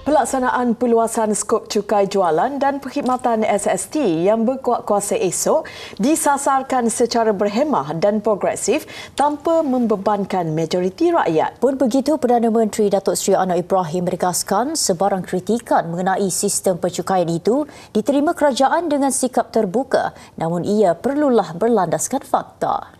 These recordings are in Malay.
Pelaksanaan perluasan skop cukai jualan dan perkhidmatan SST yang berkuat kuasa esok disasarkan secara berhemah dan progresif tanpa membebankan majoriti rakyat. Pun begitu, Perdana Menteri Datuk Seri Anwar Ibrahim menegaskan sebarang kritikan mengenai sistem percukaian itu diterima kerajaan dengan sikap terbuka namun ia perlulah berlandaskan fakta.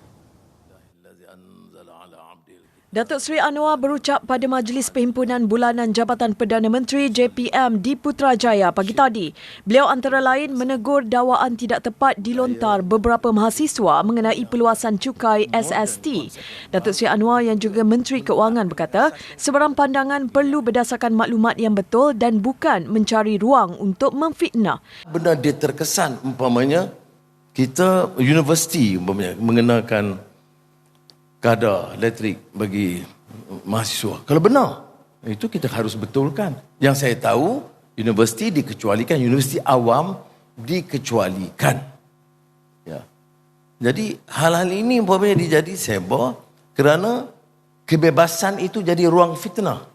Datuk Seri Anwar berucap pada Majlis Perhimpunan Bulanan Jabatan Perdana Menteri JPM di Putrajaya pagi tadi. Beliau antara lain menegur dakwaan tidak tepat dilontar beberapa mahasiswa mengenai peluasan cukai SST. Datuk Seri Anwar yang juga Menteri Keuangan berkata, sebarang pandangan perlu berdasarkan maklumat yang betul dan bukan mencari ruang untuk memfitnah. Benda dia terkesan umpamanya kita universiti umpamanya mengenakan kadar elektrik bagi mahasiswa. Kalau benar, itu kita harus betulkan. Yang saya tahu, universiti dikecualikan, universiti awam dikecualikan. Ya. Jadi hal-hal ini umpamanya dijadi seba kerana kebebasan itu jadi ruang fitnah,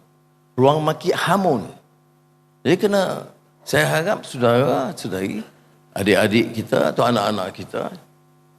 ruang maki hamun. Jadi kena saya harap saudara, saudari, adik-adik kita atau anak-anak kita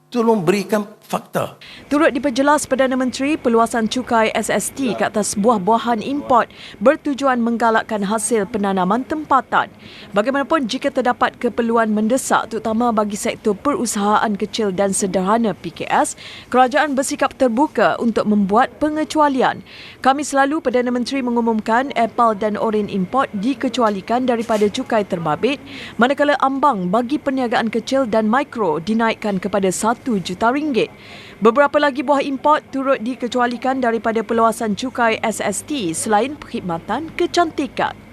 tolong berikan fakta. Turut diperjelas Perdana Menteri, peluasan cukai SST ke atas buah-buahan import bertujuan menggalakkan hasil penanaman tempatan. Bagaimanapun jika terdapat keperluan mendesak terutama bagi sektor perusahaan kecil dan sederhana PKS, kerajaan bersikap terbuka untuk membuat pengecualian. Kami selalu Perdana Menteri mengumumkan Apple dan Orange import dikecualikan daripada cukai terbabit manakala ambang bagi perniagaan kecil dan mikro dinaikkan kepada 1 juta ringgit. Beberapa lagi buah import turut dikecualikan daripada peluasan cukai SST selain perkhidmatan kecantikan.